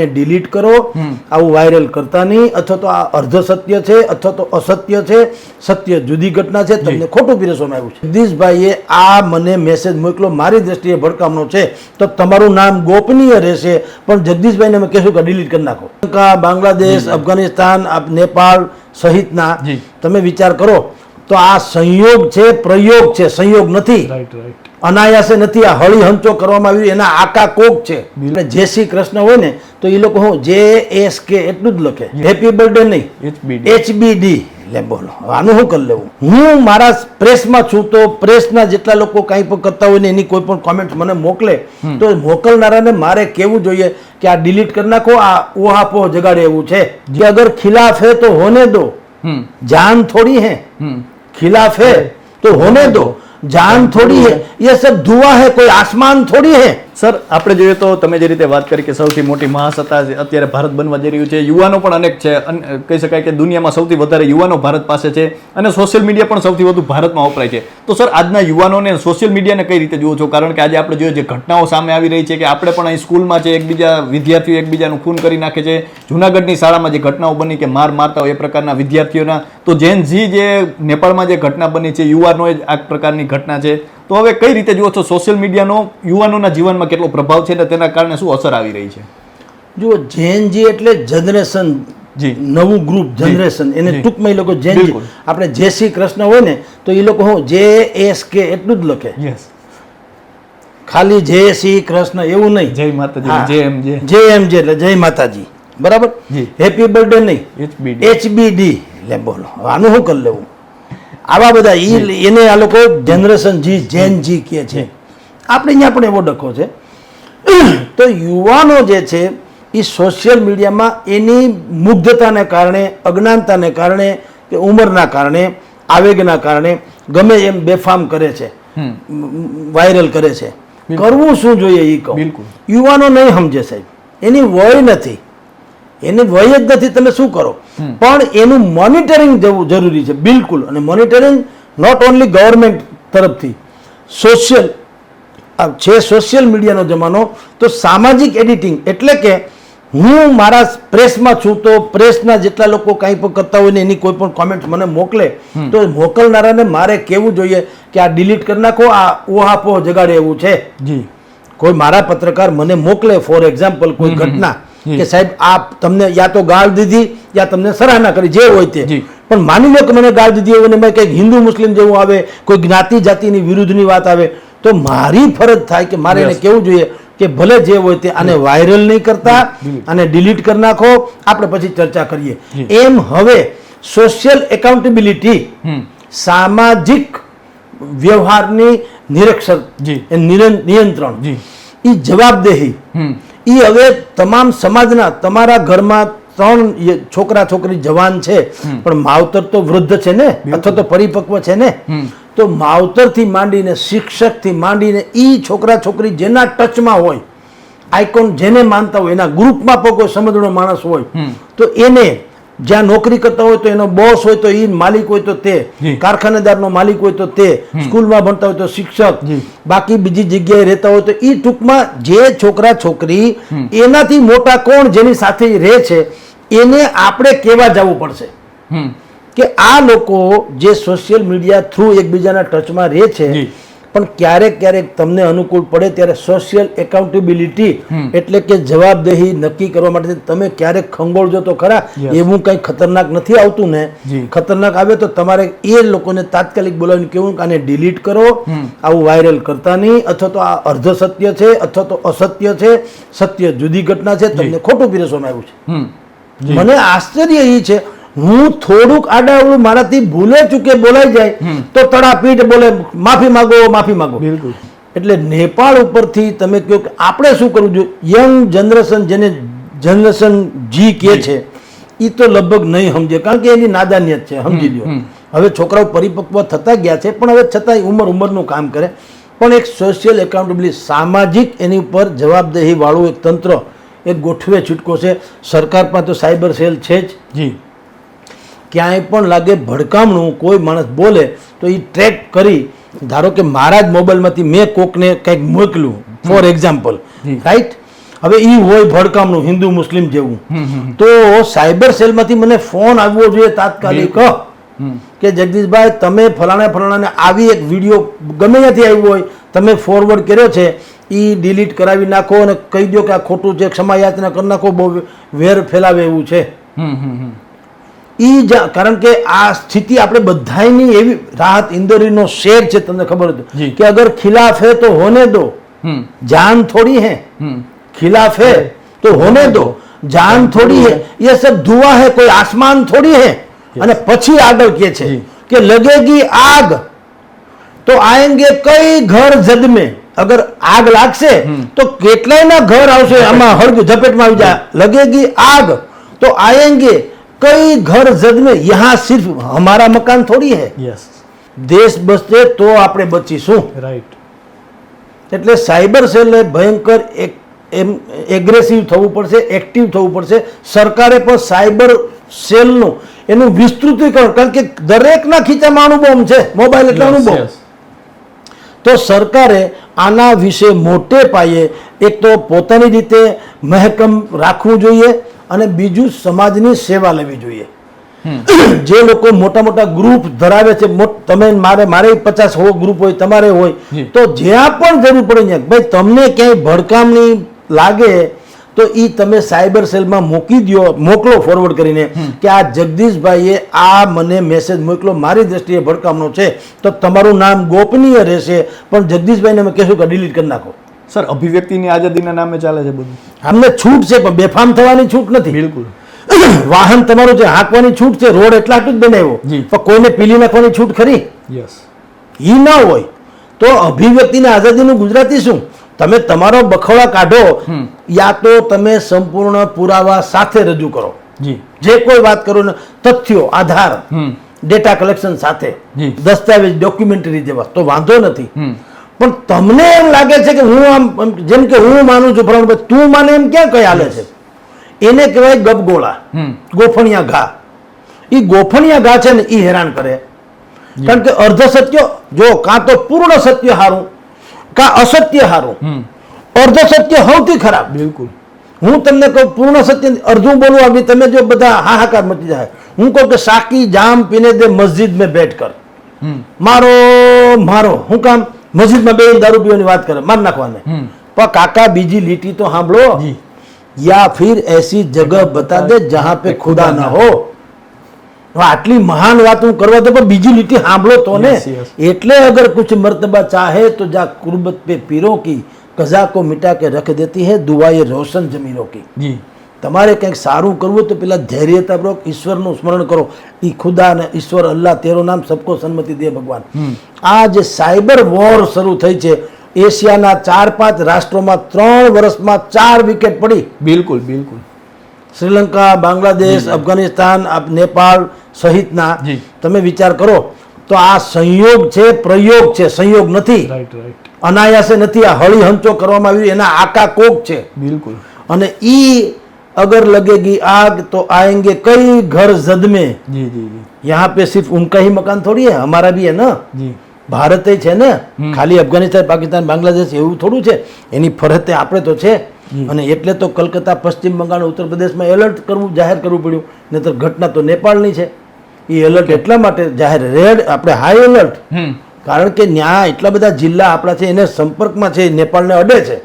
આને ડિલીટ કરો. આવું વાયરલ કરતા નહીં. અથવા તો આ અર્ધ સત્ય છે અથવા તો અસત્ય છે. સત્ય જુદી ઘટના છે. તમને ખોટું પીરસવામાં આવ્યું છે. જગદીશભાઈએ આ મને મેસેજ મોકલો. મારી દ્રષ્ટિએ ભડકામનો છે. તો તમારું નામ ગોપનીય રહેશે. પણ જગદીશભાઈને અમે કહેશું કે ડિલીટ કરી નાખો. શ્રીલંકા બાંગ્લાદેશ અફઘાનિસ્તાન નેપાળ સહિતના તમે વિચાર કરો. તો આ સંયોગ છે પ્રયોગ છે. સંયોગ નથી. રાઈટ રાઈટ અનાયાસે નથી આ હળી હંચો કરવામાં આવ્યું એના આકા કોક છે. જે શ્રી કૃષ્ણ હોય ને તો એ લોકો હું જે એસ કે એટલું જ લખે. હેપી બર્થડે નહીં. એચબીડી લે બોલો. આનું શું કરી લેવું? હું મારા પ્રેસમાં છું તો પ્રેસના જેટલા લોકો કાંઈ પણ કરતા હોય ને એની કોઈ પણ કોમેન્ટ મને મોકલે તો મોકલનારાને મારે કેવું જોઈએ કે આ ડિલીટ કરી નાખો આ ઓહાપો જગાડે એવું છે. જે અગર ખિલાફ હે તો હોને દો. જાન થોડી હે. ખિલાફ હે. તો હોને દો. जान थोड़ी है ये सब धुआं है कोई आसमान थोड़ी है સર, આપણે જોઈએ તો તમે જે રીતે વાત કરી કે સૌથી મોટી મહાસત્તા અત્યારે ભારત બનવા જઈ રહ્યું છે, યુવાનો પણ અનેક છે. કહી શકાય કે દુનિયામાં સૌથી વધારે યુવાનો ભારત પાસે છે અને સોશિયલ મીડિયા પણ સૌથી વધુ ભારતમાં વપરાય છે. તો સર, આજના યુવાનોને સોશિયલ મીડિયાને કઈ રીતે જુઓ છો? કારણ કે આજે આપણે જોઈએ જે ઘટનાઓ સામે આવી રહી છે કે આપણે પણ અહીં સ્કૂલમાં છે, એકબીજા વિદ્યાર્થીઓ એકબીજાનું ખૂન કરી નાખે છે. જુનાગઢની શાળામાં જે ઘટનાઓ બની કે માર મારતા હોય એ પ્રકારના વિદ્યાર્થીઓના. તો જેન ઝી જે, નેપાળમાં જે ઘટના બની છે, યુવાનોએ આ પ્રકારની ઘટના છે. તો હવે કઈ રીતે જુઓ છો? સોશિયલ મીડિયાનો યુવાનોના જીવનમાં કેટલો પ્રભાવ છે અને તેના કારણે શું અસર આવી રહી છે? જુઓ જેનજી એટલે જનરેશન જી. નવું ગ્રુપ જનરેશન એને ટૂંકમાં એ લોકો જેનજી. આપણે જે શ્રી કૃષ્ણ હોય ને તો એ લોકો હું જે એસ કે એટલું જ લખે. યસ ખાલી જય શ્રી કૃષ્ણ એવું નહીં. જય માતાજી જે જય એમ જે. જય એમ જે એટલે જય માતાજી. બરાબર? હેપી બર્થડે નહીં. એચબીડી એચબીડી લે બોલો. આનું શું કરી લેવું? આવા બધા એ એને આ લોકો જનરેશન જી. જેન જી કહે છે. આપણે અહીંયા પણ એવો ડખો છે. તો યુવાનો જે છે એ સોશિયલ મીડિયામાં એની મુગ્ધતાને કારણે અજ્ઞાનતાને કારણે કે ઉંમરના કારણે આવેગના કારણે ગમે એમ બેફામ કરે છે. વાયરલ કરે છે. કરવું શું જોઈએ એ કહું? બિલકુલ. યુવાનો નહીં સમજે સાહેબ. એની વય નથી. એની વય જ નથી તમે શું કરો? પણ એનું મોનિટરિંગ જવું જરૂરી છે બિલકુલ. અને મોનિટરિંગ નોટ ઓનલી ગવર્મેન્ટ તરફથી સોશિયલ છે સોશિયલ મીડિયાનો જમાનો તો સામાજિક એડિટિંગ એટલે કે હું મારા પ્રેસમાં છું તો પ્રેસના જેટલા લોકો કાંઈ પણ કરતા હોય ને એની કોઈ પણ કોમેન્ટ મને મોકલે તો મોકલનારાને મારે કહેવું જોઈએ કે આ ડિલીટ કરી નાખો આ ઓહાપો જગાડે એવું છે. જી. કોઈ મારા પત્રકાર મને મોકલે ફોર એક્ઝામ્પલ કોઈ ઘટના કે સાહેબ આ તમને યા તો ગાળ દીધી યા તમને સરાહના કરી જે હોય તે. પણ માની લો કે મને ગાળ દીધી હોય મેં કંઈક હિન્દુ મુસ્લિમ જેવું આવે કોઈ જ્ઞાતિ જાતિની વિરુદ્ધની વાત આવે તો મારી ફરજ થાય કે મારે એને કેવું જોઈએ કે ભલે જે હોય તે આને વાયરલ નહીં કરતા અને ડિલીટ કરી નાખો આપણે પછી ચર્ચા કરીએ. એમ હવે સોશિયલ એકાઉન્ટેબિલિટી સામાજિક વ્યવહારની નિરક્ષર નિયંત્રણ. એ જવાબદેહી. એ હવે તમામ સમાજના તમારા ઘરમાં ત્રણ છોકરા છોકરી જવાન છે. પણ માવતર તો વૃદ્ધ છે ને? અથવા તો પરિપક્વ છે ને. તો માવતરથી માંડીને શિક્ષકથી માંડીને ઈ છોકરા છોકરી જેના ટચમાં હોય આઇકોન જેને માનતા હોય એના ગ્રુપમાં પણ કોઈ સમજણો માણસ હોય તો એને જ્યાં નોકરી કરતા હોય તો એનો બોસ હોય તો એ માલિક હોય તો તે. કારખાનેદારનો માલિક હોય તો તે. સ્કૂલમાં ભણતા હોય તો શિક્ષક. બાકી બીજી જગ્યાએ રહેતા હોય તો એ ટૂંકમાં જે છોકરા છોકરી એનાથી મોટા કોણ જેની સાથે રહે છે એને આપણે કેવા જવું પડશે. કે આ લોકો જે સોશિયલ મીડિયા થ્રુ એકબીજાના ટચમાં રહે છે. પણ ક્યારેક ક્યારેક તમને અનુકૂળ પડે ત્યારે સોશિયલ એકાઉન્ટેબિલિટી એટલે કે જવાબદેહી નક્કી કરવા માટે તમે ક્યારેક ખંગોળજો તો ખરા. એવું કંઈ ખતરનાક નથી આવતું ને. ખતરનાક આવે તો તમારે એ લોકોને તાત્કાલિક બોલાવીને કેવું કે આને ડિલીટ કરો. આવું વાયરલ કરતા નહીં. અથવા તો આ અર્ધ સત્ય છે અથવા તો અસત્ય છે. સત્ય જુદી ઘટના છે. તમને ખોટું પીરસવામાં આવ્યું છે. મને આશ્ચર્ય એ છે હું થોડુંક આડાવડું મારાથી ભૂલે ચૂકે બોલાઈ જાય તો તડાપીટ બોલે માફી માંગો માફી માંગો. બિલકુલ. એટલે નેપાળ ઉપરથી તમે કહો કે આપણે શું કરવું જોઈએ? યંગ જનરેશન જેને જનરેશન જી કે છે એ તો લગભગ નહીં સમજે કારણ કે એની નાદાનિયત છે સમજી લ્યો. હવે છોકરાઓ પરિપક્વ થતા ગયા છે પણ હવે છતાંય ઉંમર ઉંમરનું કામ કરે. પણ એક સોશિયલ એકાઉન્ટેબિલિટી સામાજિક એની ઉપર જવાબદેહી વાળું એક તંત્ર એક ગોઠવે છૂટકો છે. સરકાર પાસે તો સાયબર સેલ છે જ. જી. ક્યાંય પણ લાગે ભડકામણું કોઈ માણસ બોલે તો એ ટ્રેક કરી ધારો કે મારા જ મોબાઈલમાંથી મેં કોકને કંઈક મોકલ્યું ફોર એક્ઝામ્પલ રાઈટ હવે એ હોય ભડકામણું હિન્દુ મુસ્લિમ જેવું. તો સાયબર સેલમાંથી મને ફોન આવવો જોઈએ તાત્કાલિક. કે જગદીશભાઈ તમે ફલાણા ફલાણાને આવી એક વીડિયો ગમે ત્યાંથી આવ્યો હોય તમે ફોરવર્ડ કર્યો છે એ ડિલીટ કરાવી નાખો અને કહી દો કે આ ખોટું છે ક્ષમા યાચના કરી નાખો બહુ વેર ફેલાવે એવું છે. એ જ કારણ કે આ સ્થિતિ આપણે બધાની એવી રાહત ઇન્દોરીનો શેર છે તમને ખબર હતું કે અગર ખિલાફ હે તો હોને દો. જાન થોડી હે. ખિલાફ હે તો હોને દો. જાન થોડી હે. ये सब धुआं है कोई आसमान थोड़ी है અને પછી આગળ કે છે કે લગેગી આગ. તો આએંગે કઈ ઘર જદ અગર આગ લાગશે તો કેટલાયના ઘર આવશે? આમાં હળગ ઝપેટમાં આવી જાય લગેગી આગ. તો આએંગે कई घर जद में यहाँ सिर्फ हमारा मकान थोड़ी है યસ દેશ બચશે તો આપણે બચીશું રાઈટ એટલે સાયબર સેલને ભયંકર એક એમ એગ્રેસિવ થવું પડશે એક્ટિવ થવું પડશે સરકારે પણ સાયબર સેલનું એનું વિસ્તૃતીકરણ કારણ કે દરેકના ખીચામાં અણુબોમ્બ છે મોબાઈલ એટલે અણુબોમ્બ તો સરકારે આના વિશે મોટે પાયે એક તો પોતાની રીતે મહેકમ રાખવું જોઈએ અને બીજું સમાજની સેવા લેવી જોઈએ. જે લોકો મોટા મોટા ગ્રુપ ધરાવે છે તમે મારે મારે પચાસ હો ગ્રુપ હોય તમારે હોય તો જ્યાં પણ જરૂર પડે ત્યાં. ભાઈ તમને ક્યાંય ભડકામણી લાગે તો એ તમે સાયબર સેલમાં મૂકી દો મોકલો ફોરવર્ડ કરીને કે આ જગદીશભાઈએ આ મને મેસેજ મોકલો મારી દ્રષ્ટિએ ભડકામનો છે તો તમારું નામ ગોપનીય રહેશે પણ જગદીશભાઈને અમે કહેશું કે ડિલીટ કરી નાખો. સર અભિવ્યક્તિની આઝાદીના નામે ચાલે છે બધું. અમને છૂટ છે પણ બેફામ થવાની છૂટ નથી. બિલકુલ. વાહન તમારું જે હાંકવાની છૂટ છે રોડ એટલા આટલું જ બનાવ્યો. પણ કોઈને પીલી નાખવાની છૂટ ખરી? યસ. ઈ ના હોય તો અભિવ્યક્તિની આઝાદીનું ગુજરાતી શું? તમે તમારો બખોડા કાઢો યા તો તમે સંપૂર્ણ પુરાવા સાથે રજૂ કરો. જે. કોઈ વાત કરો ને તથ્યો આધાર ડેટા કલેક્શન સાથે દસ્તાવેજ ડોક્યુમેન્ટરી જેવા તો વાંધો નથી. પણ તમને એમ લાગે છે કે હું આમ જેમ કે હું માનું છું ભાઈ, તું માને એમ ક્યાં કઈ હાલે છે? એને કહેવાય ગબગોળા ગોફણિયા ઘા. એ ગોફણિયા ઘા છે ને એ હેરાન કરે. કારણ કે અર્ધ સત્ય જો કાં તો પૂર્ણ સત્ય હારું કાં અસત્ય હારું. અર્ધ સત્ય સૌથી ખરાબ. બિલકુલ. હું તમને કહું પૂર્ણ સત્ય અર્ધું બોલું આવી તમે જો બધા હાહાકાર મચી જાય. હું કહું કે સાકી જામ પીને દે મસ્જિદ મેં બેઠ કર. મારો મારો. હું કામ मस्जिद में बे दारू पीवा बात करें मर नाखवाने पर काका बीजी लीटी तो हम लो या फिर ऐसी जगह बता दे जहाँ पे खुदा ना हो आटली महान बात हूँ करवा दे पर बीजी लीटी हांभलो तो ने एटले अगर कुछ मर्तबा चाहे तो जा कुर्बत पे पीरों की कजा को मिटा के रख देती है दुआ रोशन जमीनों की તમારે કંઈક સારું કરવું હોય તો પહેલાં ધૈર્યતાપૂર્વક ઈશ્વરનું સ્મરણ કરો. એ ખુદા અને ઈશ્વર અલ્લાહ તેરો નામ સબકો સન્મતિ દે ભગવાન. આ જે સાયબર વોર શરૂ થઈ છે એશિયાના ચાર પાંચ રાષ્ટ્રોમાં ત્રણ વર્ષમાં ચાર વિકેટ પડી. બિલકુલ બિલકુલ. શ્રીલંકા બાંગ્લાદેશ અફઘાનિસ્તાન નેપાળ સહિતના તમે વિચાર કરો તો આ સંયોગ છે પ્રયોગ છે સંયોગ નથી. અનાયાસે નથી આ હળી હંચો કરવામાં આવ્યું એના આકા કોક છે. બિલકુલ. અને ઈ અગર लगेगी आग तो आएंगे कई घर जद में જી જી જી यहाँ पे सिर्फ उनका ही मकान थोड़ी है हमारा भी है ना જી ભારત છે ને ખાલી અફઘાનિસ્તાન પાકિસ્તાન બાંગ્લાદેશ એવું થોડું છે એની ફરતે આપણે તો છે અને એટલે તો કલકત્તા પશ્ચિમ બંગાળ ઉત્તર પ્રદેશમાં એલર્ટ કરવું જાહેર કરવું પડ્યું નહીતર ઘટના તો નેપાળની છે એ એલર્ટ એટલા માટે જાહેર રેડ આપણે હાઈ એલર્ટ હમ કારણ કે ત્યાં એટલા બધા જિલ્લા આપણા છે એને સંપર્કમાં છે નેપાળને અડે છે.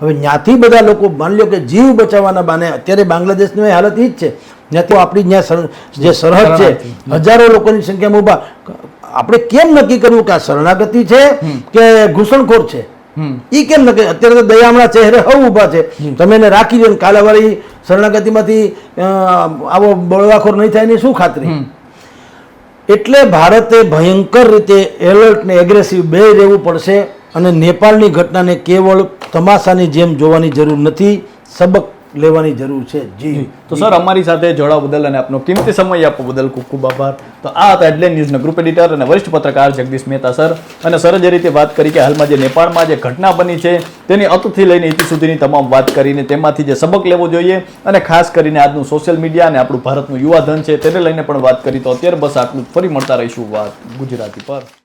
હવે ત્યાંથી બધા લોકો માની લો કે જીવ બચાવવાના બાને અત્યારે બાંગ્લાદેશની હાલત એ જ છે. ત્યાંથી આપણી જ્યાં જે સરહદ છે હજારો લોકોની સંખ્યામાં ઊભા. આપણે કેમ નક્કી કરવું કે આ શરણાગતિ છે કે ઘૂસણખોર છે? એ કેમ નક્કી અત્યારે તો દયામણા ચહેરે હવ ઊભા છે. તમે એને રાખી દો ને કાલે શરણાગતિમાંથી આવો બળવાખોર નહીં થાય એની શું ખાતરી? એટલે ભારતે ભયંકર રીતે એલર્ટ ને એગ્રેસિવ બે રહેવું પડશે અને નેપાળની ઘટનાને કેવળ તમાશાની જેમ જોવાની જરૂર નથી. સબક લેવાની જરૂર છે. જી. તો સર, અમારી સાથે જોડાવા બદલ અને આપનો કિંમતી સમય આપવા બદલ ખૂબ ખૂબ આભાર. તો આ હતા હેડલાઇન ન્યૂઝના ગ્રુપ એડિટર અને વરિષ્ઠ પત્રકાર જગદીશ મહેતા સર. અને સર, જે રીતે વાત કરી કે હાલમાં જે નેપાળમાં જે ઘટના બની છે, તેની અતથી લઈને ઇતિ સુધીની તમામ વાત કરીને તેમાંથી જે સબક લેવો જોઈએ અને ખાસ કરીને આજનું સોશિયલ મીડિયા અને આપણું ભારતનું યુવા ધન છે, તેને લઈને પણ વાત કરી. તો અત્યારે બસ આટલું ફરી મળતા રહીશું વાત ગુજરાતી પર.